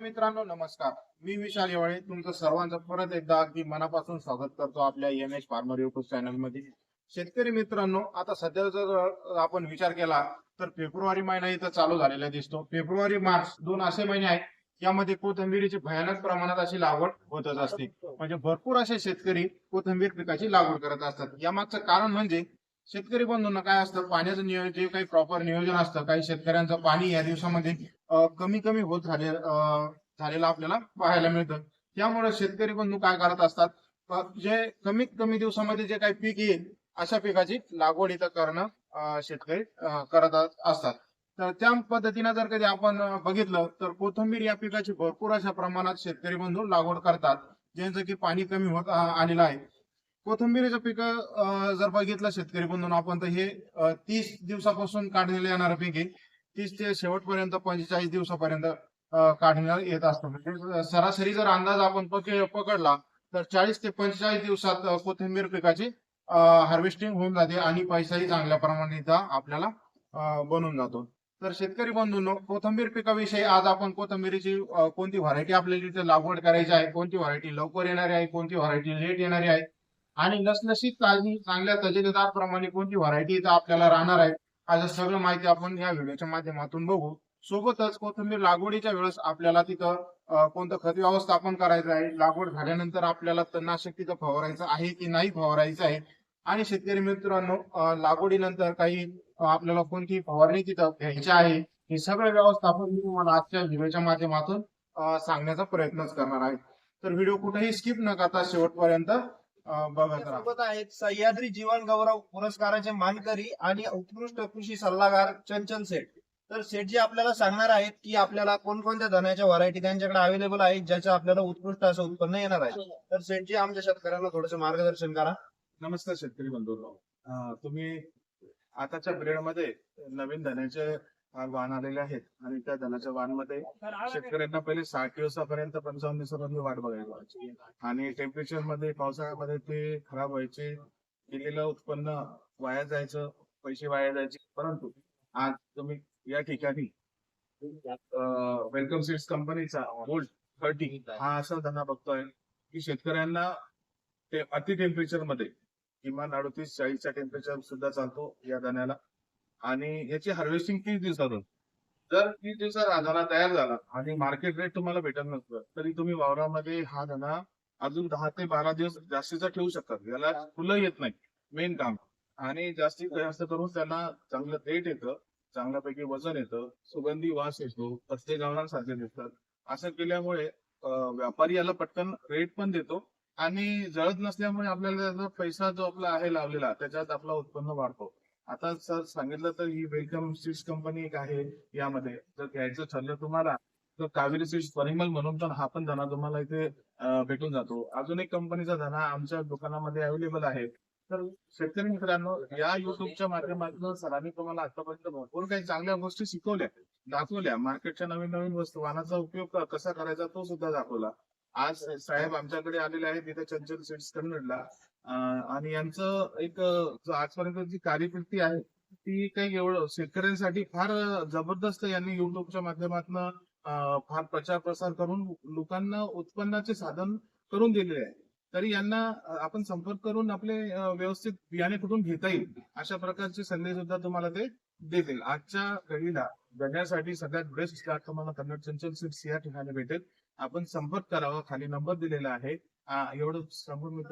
मित्रांनो नमस्कार. मी विशाल येवळे. तुमचं सर्वांचं परत एकदा अगदी मनापासून स्वागत करतो आपल्या एम एच फार्मर युट्यूब चॅनलमध्ये. शेतकरी मित्रांनो आता सध्या जर आपण विचार केला तर फेब्रुवारी महिना इथं चालू झालेला दिसतो. फेब्रुवारी मार्च दोन असे महिने आहेत यामध्ये कोथिंबिरीची भयानक प्रमाणात अशी लागवड होतच असते. म्हणजे भरपूर असे शेतकरी कोथिंबीर पिकाची लागवड करत असतात. यामागचं कारण म्हणजे शेतकरी बंधूंना काय असतं पाण्याचं नियोजन जे काही प्रॉपर नियोजन असतं काही शेतकऱ्यांचं पाणी या दिवसामध्ये कमी कमी होत झाले झालेला आपल्याला पाहायला मिळतं. त्यामुळे शेतकरी बंधू काय करत असतात? जे कमीत कमी दिवसामध्ये जे काही पीक येईल अशा पिकाची लागवड इथं करणं शेतकरी करत असतात. तर त्या पद्धतीनं जर कधी आपण बघितलं तर कोथंबीर या पिकाची भरपूर अशा प्रमाणात शेतकरी बंधू लागवड करतात ज्यांचं की पाणी कमी होत आलेलं आहे. कोथंबीरीचं पीक जर बघितलं शेतकरी बंधून आपण तर हे तीस दिवसापासून काढलेलं येणारं पीक आहे. तीस ते शेवटपर्यंत पंचेचाळीस दिवसापर्यंत काढण्यात येत असतो. म्हणजे सरासरी जर अंदाज आपण पक- पकडला तर चाळीस ते पंचेचाळीस दिवसात कोथिंबीर पिकाची हार्वेस्टिंग होऊन जाते आणि पैसाही चांगल्या प्रमाणात इथं आपल्याला बनून जातो. तर शेतकरी बंधूंनो कोथंबीर पिकाविषयी आज आपण कोथंबीरीची कोणती व्हरायटी आपल्याला इथे लागवड करायची आहे कोणती व्हरायटी लवकर येणारी आहे कोणती व्हरायटी लेट येणारी आहे आणि लसलशीत ताजी चांगल्या तजेदार प्रमाणे कोणती व्हरायटी इथं आपल्याला राहणार आहे असं सगळं माहिती आपण या व्हिडिओच्या माध्यमातून बघू. सोबतच कोथिंबीर लागवडीच्या वेळेस आपल्याला तिथं कोणतं खत व्यवस्थापन करायचं आहे लागवड झाल्यानंतर आपल्याला तणनाशक तिथं फवारायचं आहे की नाही फवारायचं आहे? आणि शेतकरी मित्रांनो लागवडीनंतर काही आपल्याला कोणती फवारणी तिथं घ्यायची आहे हे सगळं व्यवस्थापन मी तुम्हाला आजच्या व्हिडिओच्या माध्यमातून सांगण्याचा प्रयत्नच करणार आहे. तर व्हिडिओ कुठेही स्किप न करता शेवटपर्यंत सोबत आहेत सह्याद्री जीवन गौरव पुरस्काराचे मानकरी आणि उत्कृष्ट कृषी सल्लागार चंचल सेठ. तर सेठजी आपल्याला सांगणार आहेत की आपल्याला कोणकोणत्या धान्याच्या व्हरायटी त्यांच्याकडे अवेलेबल आहेत ज्याचं आपल्याला उत्कृष्ट असं उत्पन्न येणार आहे. तर सेठजी आमच्या शेतकऱ्यांना थोडस मार्गदर्शन करा. नमस्कार शेतकरी बंधूंनो. अं, तुम्ही आताच्या पिरियडमध्ये नवीन धन्याचे वाहन वाण आलेले आहेत. आणि त्या धनाच्या वाणमध्ये शेतकऱ्यांना पहिले साठ दिवसापर्यंत पंचावन्न दिवसापर्यंत वाट बघायला आणि टेम्परेचरमध्ये पावसाळ्यामध्ये ते खराब व्हायचे. केलेलं उत्पन्न वाया जायचं पैसे वाया जायचे. परंतु आज तुम्ही या ठिकाणी वेलकम सीड्स कंपनीचा गोल्ड थर्टी हा असा धना बघतोय की शेतकऱ्यांना ते अति टेम्परेचरमध्ये किमान अडतीस चाळीसच्या टेम्परेचर सुद्धा चालतो या धन्याला. आणि याची हार्वेस्टिंग तीस दिवसातून. जर तीस दिवसात हा धना तयार झाला आणि मार्केट रेट तुम्हाला भेटत नसलं तरी तुम्ही वावरामध्ये हा धना अजून दहा ते बारा दिवस जास्तीचा ठेवू शकतात. याला फुलं येत नाही मेन काम. आणि जास्तीत जास्त करून त्यांना चांगलं रेट येतं चांगल्यापैकी वजन येतं सुगंधी वास येतो कसले गावण्यासारखे दिसतात. असं केल्यामुळे व्यापारी याला पटकन रेट पण देतो आणि जळत नसल्यामुळे आपल्याला त्याचा पैसा जो आपला आहे लावलेला त्याच्यात आपला उत्पन्न वाढतो. आता सर सांगितलं तर ही वेलकम सीड्स कंपनी एक आहे यामध्ये. जर घ्यायचं ठरलं तुम्हाला तर कावेरी सीड्स परिमल म्हणून पण हा पण धना तुम्हाला इथे भेटून जातो. अजून एक कंपनीचा धना आमच्या दुकानामध्ये अवेलेबल आहे. तर शेतकरी मित्रांनो या युट्यूबच्या माध्यमातून सरांनी तुम्हाला आतापर्यंत भरपूर काही चांगल्या गोष्टी शिकवल्या दाखवल्या. मार्केटच्या नवीन नवीन वस्तू वाहनाचा उपयोग कसा करायचा तो सुद्धा दाखवला. आज साहेब आमच्याकडे आलेले आहेत तिथे चंचल स्वीट्स कन्नडला. आणि यांचं एक जो आजपर्यंत जी कार्यप्रती आहे ती काही एवढं शेतकऱ्यांसाठी फार जबरदस्त यांनी युट्यूबच्या माध्यमातून फार प्रचार प्रसार करून लोकांना उत्पन्नाचे साधन करून दिलेले आहे. तरी यांना आपण संपर्क करून आपले व्यवस्थित बियाणे कुठून घेता येईल अशा प्रकारचे संदेश सुद्धा तुम्हाला ते देतील. आजच्या घडीला जगण्यासाठी सगळ्यात बेस्ट स्टार्ट तुम्हाला कन्नड चंचल सीड्स या ठिकाणी भेटेल. आपण संपर्क करावा खाली नंबर दिलेला आहे. एवढं मी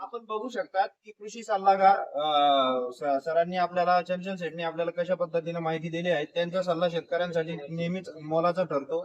आपण बघू शकतात की कृषी सल्लागार सरांनी आपल्याला चंचल सेठनी आपल्याला कशा पद्धतीने माहिती दिली आहे त्यांचा सल्ला शेतकऱ्यांसाठी नेहमीच मोलाचा ठरतो.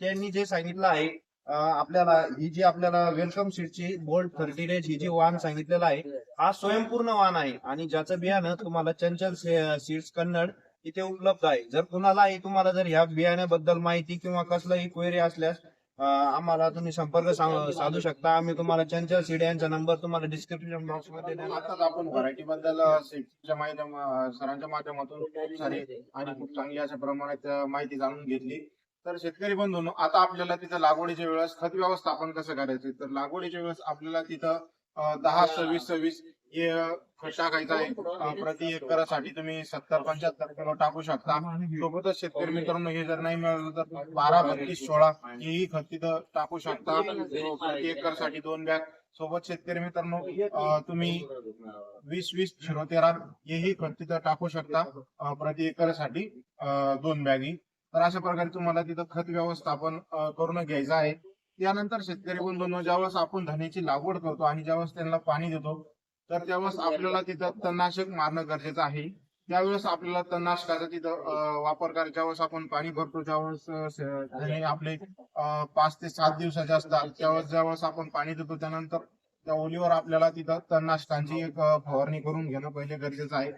त्यांनी जे सांगितलं आहे आपल्याला ही जी आपल्याला वेलकम सीटची बोल्ड थर्टी डेज ही जी वाहन सांगितलेलं आहे हा स्वयंपूर्ण वाहन आहे आणि ज्याचं बियाणं तुम्हाला चंचल सीड्स कन्नड इथे उपलब्ध आहे. जर कुणालाही तुम्हाला जर ह्या बियाण्याबद्दल माहिती किंवा कसलाही क्वेरी असल्यास आम्हाला तुम्ही संपर्क साधू शकता. आम्ही तुम्हाला चंचल सीड यांचा नंबर तुम्हाला डिस्क्रिप्शन बॉक्समध्ये आताच आपण व्हरायटी बद्दल शेतीच्या माध्यम सरांच्या माध्यमातून खूप सारी आणि खूप चांगली अशा प्रमाणात माहिती जाणून घेतली. तर शेतकरी बंधूंनो आता आपल्याला तिथं लागवडीच्या वेळेस खत व्यवस्थापन कसं करायचं? तर लागवडीच्या वेळेस आपल्याला तिथं दहा सव्वीस सव्वीस टाकायचं आहे. प्रति एकरासाठी तुम्ही सत्तर पंच्याहत्तर किलो टाकू शकता. सोबतच शेतकरी मित्रांनो हे जर नाही मिळालं तर बारा बत्तीस सोळा हेही खत तिथं टाकू शकता. प्रति एकरसाठी दोन बॅग. सोबत शेतकरी मित्रांनो तुम्ही वीस वीस झिरो तेरा हेही खत तिथं टाकू शकता. प्रति एकरसाठी दोन बॅगी. तर अशा प्रकारे तुम्हाला तिथं खत व्यवस्थापन करून घ्यायचं आहे. त्यानंतर शेतकरी बंधूंनो ज्यावेळेस आपण धन्याची लागवड करतो आणि ज्यावेळेस त्यांना पाणी देतो तर त्यावेळेस आपल्याला तिथं तणनाशक मारणं गरजेचं आहे. त्यावेळेस आपल्याला तणनाशकाचा तिथं वापर करायचा. ज्यावेळेस आपण पाणी भरतो ज्यावेळेस आपले पाच ते सात दिवसाचे असतात. त्यावेळेस ज्यावेळेस आपण पाणी देतो त्यानंतर त्या ओलीवर आपल्याला तिथं तणनाशकांची एक फवारणी करून घेणं पहिले गरजेचं आहे.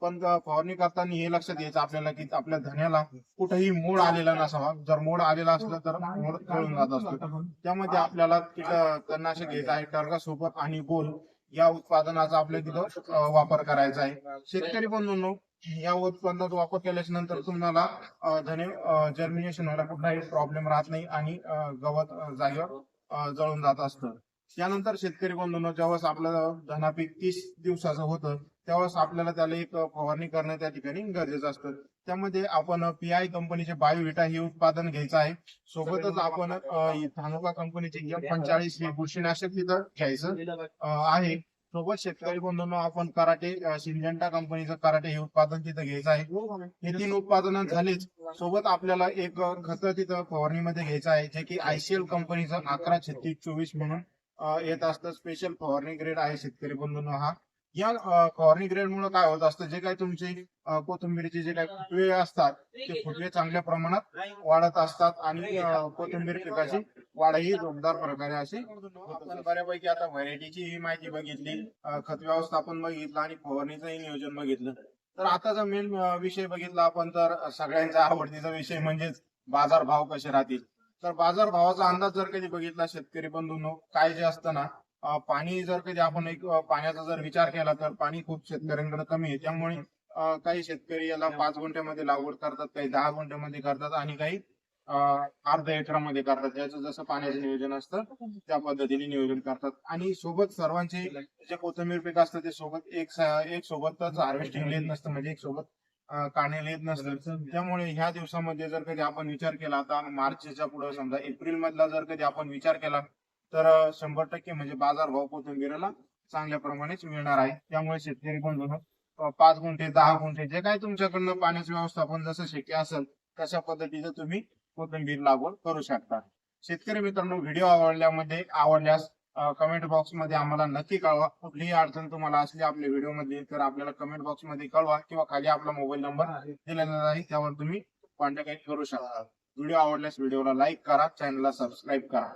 पण फवारणी करताना हे लक्षात घ्यायचं आपल्याला की आपल्या धन्याला कुठेही मूळ आलेला नसावा. जर मूळ आलेला असला तर मूळ कळून जात असतो. त्यामध्ये आपल्याला तिथं तणनाशक घ्यायचं आहे. टर्गा सोबत आणि गोल. या उत्पादनाचा आपल्या तिथं वापर करायचा आहे. शेतकरी बंधूंनो या उत्पादनाचा वापर केल्याच्यानंतर तुम्हाला धने जर्मिनेशन व्हायला कुठलाही प्रॉब्लेम राहत नाही आणि गवत जागेवर जळून जात असतं. त्यानंतर शेतकरी बंधूंनो जेव्हा आपलं धनापीक तीस दिवसाचं होतं त्यावेळेस आपल्याला त्याला एक फवारणी करणं त्या ठिकाणी गरजेचं असतं. त्यामध्ये आपण पी आय कंपनीचे बायोविटा हे उत्पादन घ्यायचं आहे. सोबतच आपण अं, कंपनीचे एम पंचाळीस हे बुरशीनाशक तिथं घ्यायचं आहे. सोबत शेतकरी बंधूंना आपण कराटे सिंजंटा कंपनीचं कराटे हे उत्पादन तिथं घ्यायचं आहे. हे तीन उत्पादन झालीच. सोबत आपल्याला एक खत तिथं फवारणीमध्ये घ्यायचं आहे जे की आयसीएल कंपनीचं अकरा छत्तीस चोवीस म्हणून येत असतं. स्पेशल फवारणी ग्रेड आहे शेतकरी बंधूंना हा. या फवारणी ग्रेड मुळे काय होत असतं? जे काही तुमचे कोथिंबीरीचे जे काही फुटवे असतात ते फुटवे चांगल्या प्रमाणात वाढत असतात आणि कोथिंबीर पिकाची वाढही जोरदार प्रकारे अशी आपण बऱ्यापैकी आता व्हरायटीची ही माहिती बघितली खत व्यवस्थापन बघितलं आणि फवारणीचंही नियोजन बघितलं. तर आताचा मेन विषय बघितला आपण तर सगळ्यांचा आवडतीचा विषय म्हणजेच बाजार भाव कसे राहतील? तर बाजारभावाचा अंदाज जर कधी बघितला शेतकरी बंधूंनो काय जे असतं ना पाणी जर कधी आपण एक पाण्याचा जर विचार केला तर पाणी खूप शेतकऱ्यांकडे कमी आहे. त्यामुळे काही शेतकरी याला पाच गुंठ्यामध्ये लागवड करतात काही दहा गुंठ्यामध्ये करतात आणि काही अर्ध्या एकरामध्ये करतात. याचं जसं पाण्याचं नियोजन असतं त्या पद्धतीने नियोजन करतात. आणि सोबत सर्वांचे जे कोथिंबीर पीक असतं ते सोबत एक एक सोबतच हार्वेस्टिंग येत नसतं म्हणजे एक सोबत अं, काढण्याला येत नसतं. त्यामुळे ह्या दिवसामध्ये जर कधी आपण विचार केला आता मार्चच्या पुढे समजा एप्रिल मधला जर कधी आपण विचार केला तर शंभर टक्के म्हणजे बाजार भाव कोथिंबीरला चांगल्या प्रमाणेच मिळणार आहे. त्यामुळे शेतकरी बंधूंनो पाच गुंठे दहा गुंठे जे काही तुमच्याकडनं पाण्याचं व्यवस्थापन जसं शक्य असेल तशा पद्धतीचं तुम्ही कोथिंबीर लागवड करू शकता. शेतकरी मित्रांनो व्हिडिओ आवडल्यामध्ये आवडल्यास कमेंट बॉक्समध्ये आम्हाला नक्की कळवा. कुठलीही अडचण तुम्हाला असली आपल्या व्हिडिओमध्ये तर आपल्याला कमेंट बॉक्समध्ये कळवा किंवा खाली आपला मोबाईल नंबर दिलेला आहे त्यावर तुम्ही कॉन्टॅक्ट करू शकता. व्हिडिओ आवडल्यास व्हिडिओला लाईक करा चॅनलला सबस्क्राईब करा.